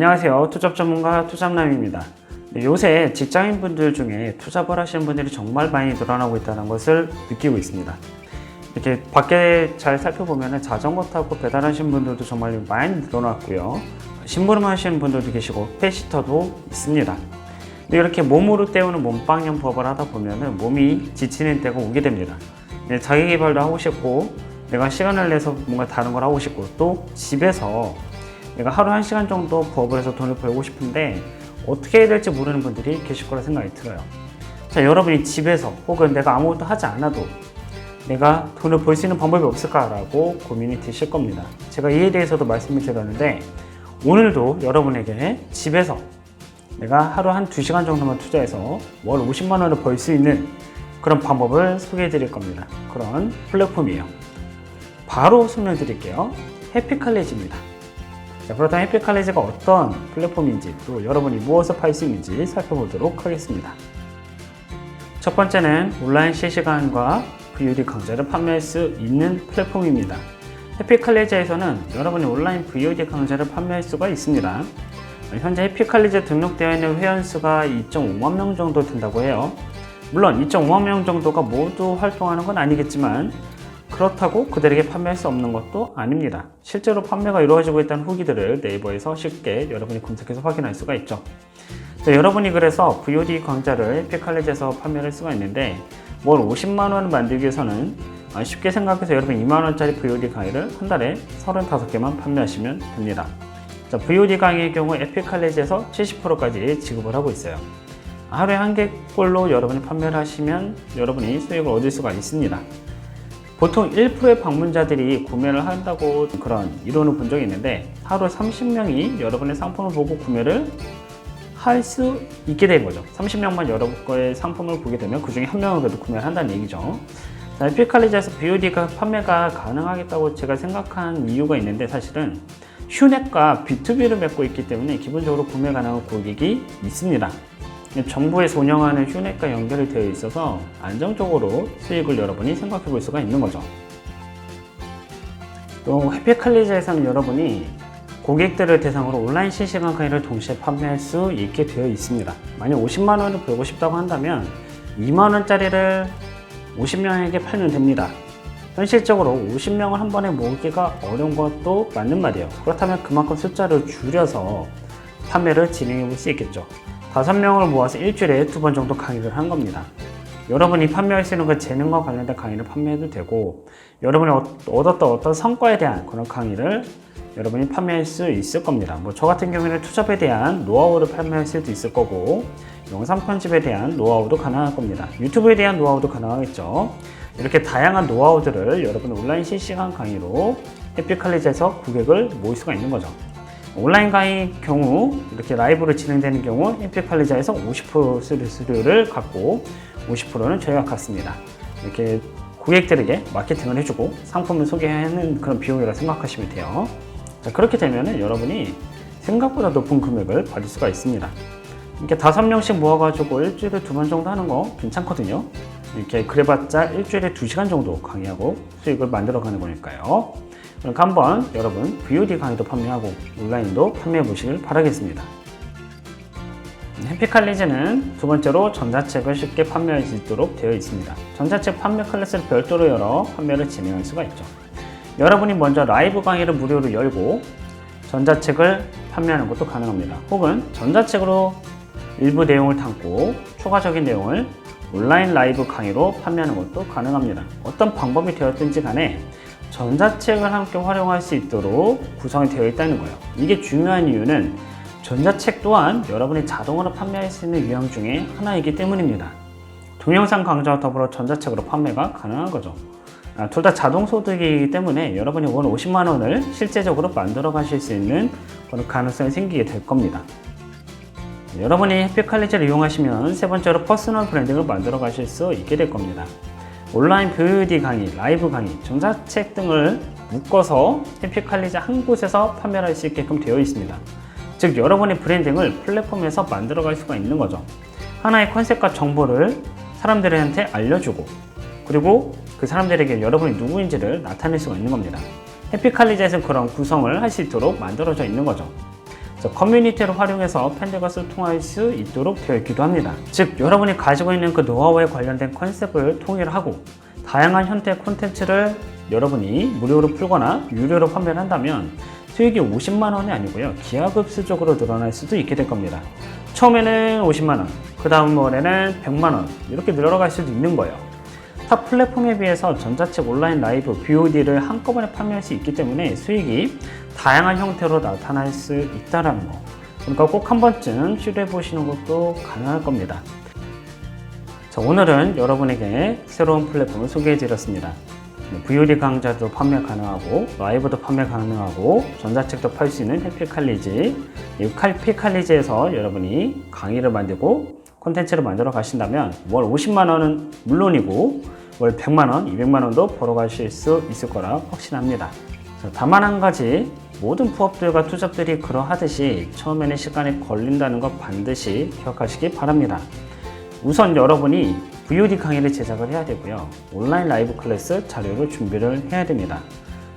안녕하세요. 투잡 전문가 투잡남입니다. 네, 요새 직장인분들 중에 투잡을 하시는 분들이 정말 많이 늘어나고 있다는 것을 느끼고 있습니다. 이렇게 밖에 잘 살펴보면 자전거 타고 배달하시는 분들도 정말 많이 늘어났고요. 심부름 하시는 분들도 계시고 페시터도 있습니다. 이렇게 몸으로 때우는 몸빵형 부업을 하다 보면 몸이 지치는 때가 오게 됩니다. 네, 자기 개발도 하고 싶고 내가 시간을 내서 뭔가 다른 걸 하고 싶고 또 집에서 내가 하루 한 시간 정도 부업을 해서 돈을 벌고 싶은데 어떻게 해야 될지 모르는 분들이 계실 거라 생각이 들어요. 자, 여러분이 집에서 혹은 내가 아무것도 하지 않아도 내가 돈을 벌 수 있는 방법이 없을까라고 고민이 되실 겁니다. 제가 이에 대해서도 말씀을 드렸는데 오늘도 여러분에게 집에서 내가 하루 한 2시간 정도만 투자해서 월 50만 원을 벌 수 있는 그런 방법을 소개해 드릴 겁니다. 그런 플랫폼이에요. 바로 설명해 드릴게요. 해피칼리지입니다. 자, 그렇다면 해피칼리지가 어떤 플랫폼인지 또 여러분이 무엇을 팔 수 있는지 살펴보도록 하겠습니다. 첫 번째는 온라인 실시간과 VOD 강좌를 판매할 수 있는 플랫폼입니다. 해피칼리지에서는 여러분이 온라인 VOD 강좌를 판매할 수가 있습니다. 현재 해피칼리지에 등록되어 있는 회원수가 2.5만 명 정도 된다고 해요. 물론 2.5만 명 정도가 모두 활동하는 건 아니겠지만 그렇다고 그들에게 판매할 수 없는 것도 아닙니다. 실제로 판매가 이루어지고 있다는 후기들을 네이버에서 쉽게 여러분이 검색해서 확인할 수가 있죠. 자, 여러분이 그래서 VOD 강좌를 에픽칼리지에서 판매를 할 수가 있는데 월 50만 원을 만들기 위해서는 아, 쉽게 생각해서 여러분 2만 원짜리 VOD 강의를 한 달에 35개만 판매하시면 됩니다. 자, VOD 강의의 경우 에픽칼리지에서 70%까지 지급을 하고 있어요. 하루에 한 개꼴로 여러분이 판매를 하시면 여러분이 수익을 얻을 수가 있습니다. 보통 1%의 방문자들이 구매를 한다고 그런 이론을 본 적이 있는데 하루에 30명이 여러분의 상품을 보고 구매를 할 수 있게 된 거죠. 30명만 여러분의 상품을 보게 되면 그 중에 한 명은 그래도 구매를 한다는 얘기죠. 자, 에픽칼리지에서 BOD가 판매가 가능하겠다고 제가 생각한 이유가 있는데 사실은 휴넷과 B2B를 맺고 있기 때문에 기본적으로 구매 가능한 고객이 있습니다. 정부에서 운영하는 휴넷과 연결이 되어 있어서 안정적으로 수익을 여러분이 생각해 볼 수가 있는 거죠. 또 해피칼리지에서는 여러분이 고객들을 대상으로 온라인 실시간 강의를 동시에 판매할 수 있게 되어 있습니다. 만약 50만 원을 벌고 싶다고 한다면 2만 원짜리를 50명에게 팔면 됩니다. 현실적으로 50명을 한 번에 모으기가 어려운 것도 맞는 말이에요. 그렇다면 그만큼 숫자를 줄여서 판매를 진행해 볼 수 있겠죠. 다섯 명을 모아서 일주일에 두 번 정도 강의를 한 겁니다. 여러분이 판매할 수 있는 그 재능과 관련된 강의를 판매해도 되고, 여러분이 얻었던 어떤 성과에 대한 그런 강의를 여러분이 판매할 수 있을 겁니다. 뭐 저 같은 경우에는 투잡에 대한 노하우를 판매할 수도 있을 거고, 영상 편집에 대한 노하우도 가능할 겁니다. 유튜브에 대한 노하우도 가능하겠죠. 이렇게 다양한 노하우들을 여러분 온라인 실시간 강의로 해피칼리지에서 고객을 모을 수가 있는 거죠. 온라인 강의 경우 이렇게 라이브로 진행되는 경우 엠피칼리자에서 50% 수수료를 갖고 50%는 저희가 갖습니다. 이렇게 고객들에게 마케팅을 해주고 상품을 소개하는 그런 비용이라 생각하시면 돼요. 자, 그렇게 되면 여러분이 생각보다 높은 금액을 받을 수가 있습니다. 이렇게 다섯 명씩 모아가지고 일주일에 두 번 정도 하는 거 괜찮거든요. 이렇게 그래봤자 일주일에 두 시간 정도 강의하고 수익을 만들어가는 거니까요. 그러니까 한번 여러분 VOD 강의도 판매하고 온라인도 판매해 보시길 바라겠습니다. 해피칼리즈는 두 번째로 전자책을 쉽게 판매할 수 있도록 되어 있습니다. 전자책 판매 클래스를 별도로 열어 판매를 진행할 수가 있죠. 여러분이 먼저 라이브 강의를 무료로 열고 전자책을 판매하는 것도 가능합니다. 혹은 전자책으로 일부 내용을 담고 추가적인 내용을 온라인 라이브 강의로 판매하는 것도 가능합니다. 어떤 방법이 되었든지 간에 전자책을 함께 활용할 수 있도록 구성이 되어 있다는 거예요. 이게 중요한 이유는 전자책 또한 여러분이 자동으로 판매할 수 있는 유형 중에 하나이기 때문입니다. 동영상 강좌와 더불어 전자책으로 판매가 가능한 거죠. 아, 둘다 자동 소득이기 때문에 여러분이 월 50만 원을 실제적으로 만들어 가실 수 있는 그런 가능성이 생기게 될 겁니다. 여러분이 해피칼리지를 이용하시면 세 번째로 퍼스널 브랜딩을 만들어 가실 수 있게 될 겁니다. 온라인 VOD 강의, 라이브 강의, 전자책 등을 묶어서 해피칼리지 한 곳에서 판매할 수 있게끔 되어 있습니다. 즉 여러분의 브랜딩을 플랫폼에서 만들어 갈 수가 있는 거죠. 하나의 컨셉과 정보를 사람들한테 알려주고 그리고 그 사람들에게 여러분이 누구인지를 나타낼 수가 있는 겁니다. 해피칼리지에서 그런 구성을 할 수 있도록 만들어져 있는 거죠. 자, 커뮤니티를 활용해서 팬들과 소통할 수 있도록 되어 있기도 합니다. 즉, 여러분이 가지고 있는 그 노하우에 관련된 컨셉을 통일하고 다양한 형태의 콘텐츠를 여러분이 무료로 풀거나 유료로 판매를 한다면 수익이 50만 원이 아니고요. 기하급수적으로 늘어날 수도 있게 될 겁니다. 처음에는 50만 원, 그 다음 월에는 100만 원 이렇게 늘어갈 수도 있는 거예요. 타 플랫폼에 비해서 전자책 온라인 라이브 VOD를 한꺼번에 판매할 수 있기 때문에 수익이 다양한 형태로 나타날 수 있다는 거. 그러니까 꼭 한 번쯤 시도해 보시는 것도 가능할 겁니다. 자, 오늘은 여러분에게 새로운 플랫폼을 소개해 드렸습니다. VOD 강좌도 판매 가능하고 라이브도 판매 가능하고 전자책도 팔 수 있는 해피칼리지 이 해피칼리지에서 여러분이 강의를 만들고 콘텐츠를 만들어 가신다면 월 50만 원은 물론이고 월 100만 원, 200만 원도 벌어 가실 수 있을 거라 확신합니다. 자, 다만 한 가지 모든 부업들과 투잡들이 그러하듯이 처음에는 시간이 걸린다는 것 반드시 기억하시기 바랍니다. 우선 여러분이 VOD 강의를 제작을 해야 되고요. 온라인 라이브 클래스 자료를 준비를 해야 됩니다.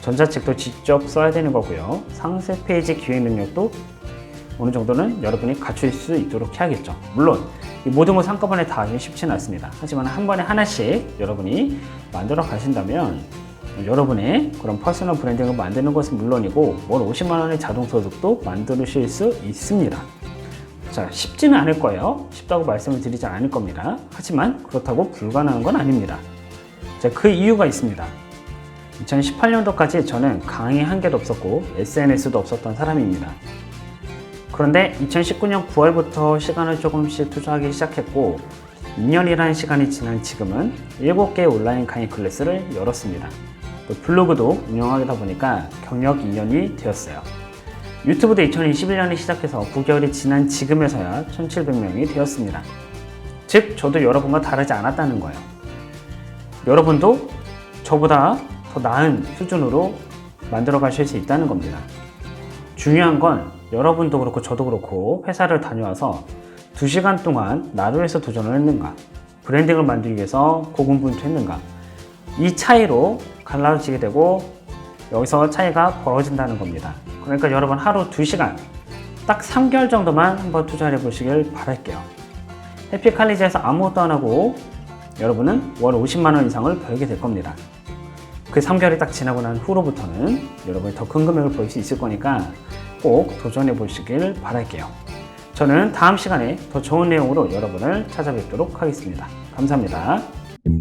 전자책도 직접 써야 되는 거고요. 상세 페이지 기획 능력도 어느 정도는 여러분이 갖출 수 있도록 해야겠죠. 물론 이 모든 것을 한꺼번에 다 하기 쉽지는 않습니다. 하지만 한 번에 하나씩 여러분이 만들어 가신다면 여러분의 그런 퍼스널 브랜딩을 만드는 것은 물론이고 월 50만 원의 자동 소득도 만드실 수 있습니다. 자, 쉽지는 않을 거예요. 쉽다고 말씀을 드리지 않을 겁니다. 하지만 그렇다고 불가능한 건 아닙니다. 자, 그 이유가 있습니다. 2018년도까지 저는 강의 한 개도 없었고 SNS도 없었던 사람입니다. 그런데 2019년 9월부터 시간을 조금씩 투자하기 시작했고 2년이라는 시간이 지난 지금은 7개의 온라인 강의 클래스를 열었습니다. 또 블로그도 운영하다 보니까 경력 2년이 되었어요. 유튜브도 2021년에 시작해서 9개월이 지난 지금에서야 1700명이 되었습니다. 즉, 저도 여러분과 다르지 않았다는 거예요. 여러분도 저보다 더 나은 수준으로 만들어 가실 수 있다는 겁니다. 중요한 건 여러분도 그렇고 저도 그렇고 회사를 다녀와서 2시간 동안 위해서 도전을 했는가, 브랜딩을 만들기 위해서 고군분투 했는가, 이 차이로 갈라지게 되고 여기서 차이가 벌어진다는 겁니다. 그러니까 여러분 하루 2시간, 딱 3개월 정도만 한번 투자해 보시길 바랄게요. 해피칼리지에서 아무것도 안 하고 여러분은 월 50만 원 이상을 벌게 될 겁니다. 그 3개월이 딱 지나고 난 후로부터는 여러분이 더 큰 금액을 벌 수 있을 거니까 꼭 도전해 보시길 바랄게요. 저는 다음 시간에 더 좋은 내용으로 여러분을 찾아뵙도록 하겠습니다. 감사합니다.